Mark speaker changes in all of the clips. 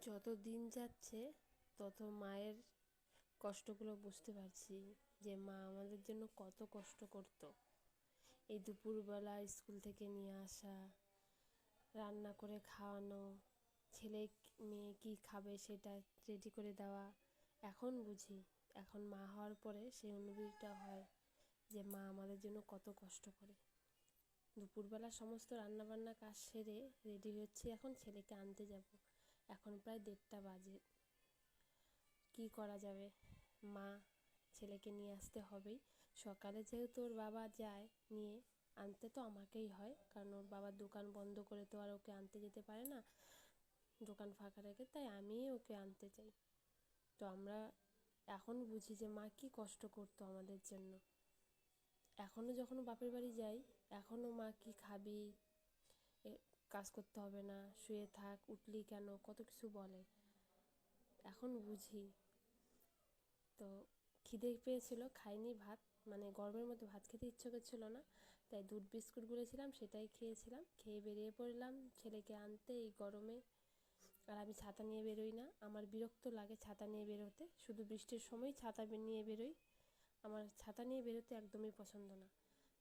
Speaker 1: যত দিন যাচ্ছে, তত মায়ের কষ্টগুলো বুঝতে পারছি যে মা আমাদের জন্য কত কষ্ট করতো। এই দুপুরবেলা স্কুল থেকে নিয়ে আসা, রান্না করে খাওয়ানো, ছেলে মেয়ে কী খাবে সেটা রেডি করে দেওয়া, এখন বুঝি, এখন মা হওয়ার পরে সেই অনুভূতিটা হয় যে মা আমাদের জন্য কত কষ্ট করে। দুপুরবেলা সমস্ত রান্নাবান্না কাজ সেরে রেডি হচ্ছি, এখন ছেলেকে আনতে যাব। এখন প্রায় দেড়টা বাজে। কি করা যাবে? মা ছেলেকে নিয়ে আসতে হবেই। সকালে যেহেতু ওর বাবা যায় নিয়ে, আনতে তো আমাকেই হয়, কারণ ওর বাবার দোকান বন্ধ করে তো আর ওকে আনতে যেতে পারে না। দোকান ফাঁকা রেখে তাই আমিই ওকে আনতে চাই। তো আমরা এখন বুঝি যে মা কী কষ্ট করতো আমাদের জন্য। এখনও যখন বাপের বাড়ি যাই এখনও মা কি খাবি? কাজ করতে হবে না, শুয়ে থাক, উঠলি কেন, কত কিছু বলে। এখন বুঝি। তো খিদে পেয়েছিল, খাইনি ভাত মানে গরমের মধ্যে ভাত খেতে ইচ্ছে করছিল না, তাই দুধ বিস্কুট গুলেছিলাম, সেটাই খেয়েছিলাম। খেয়ে বেরিয়ে পড়লাম ছেলেকে আনতে এই গরমে। আর আমি ছাতা নিয়ে বেরোই না, আমার বিরক্ত লাগে ছাতা নিয়ে বেরোতে। শুধু বৃষ্টির সময় ছাতা নিয়ে বেরোই। আমার ছাতা নিয়ে বেরোতে একদমই পছন্দ না।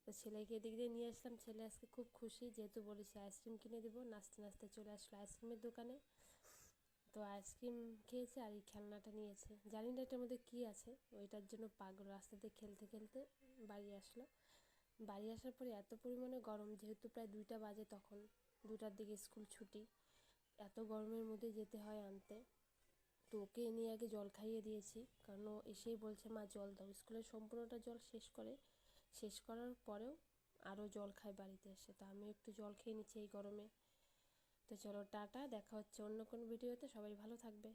Speaker 1: তো ছেলেকে এদিক দিয়ে নিয়ে আসলাম। ছেলে আজকে খুব খুশি, যেহেতু বলেছি আইসক্রিম কিনে দেবো। নাচতে নাচতে চলে আসলো আইসক্রিমের দোকানে। তো আইসক্রিম খেয়েছে আর এই খেলনাটা নিয়েছে। জানি না এটার মধ্যে কী আছে। ওইটার জন্য পাগল রাস্তাতে খেলতে খেলতে বাড়ি আসলো। বাড়ি আসার পরে এত পরিমাণে গরম, যেহেতু প্রায় দুইটা বাজে তখন। দুটার দিকে স্কুল ছুটি। এত গরমের মধ্যে যেতে হয় আনতে। তো ওকে নিয়ে আগে জল খাইয়ে দিয়েছি। কারণ ও এসেই বলছে, মা, জল দাও। স্কুলের সম্পূর্ণটা জল শেষ করে শেষ করার পরেও আরও জল খায় বাড়িতে এসে। তো আমি একটু জল খেয়ে নিচ্ছি এই গরমে। তো চলো, টাটা, দেখা হচ্ছে অন্য কোনো ভিডিওতে। সবাই ভালো থাকবে।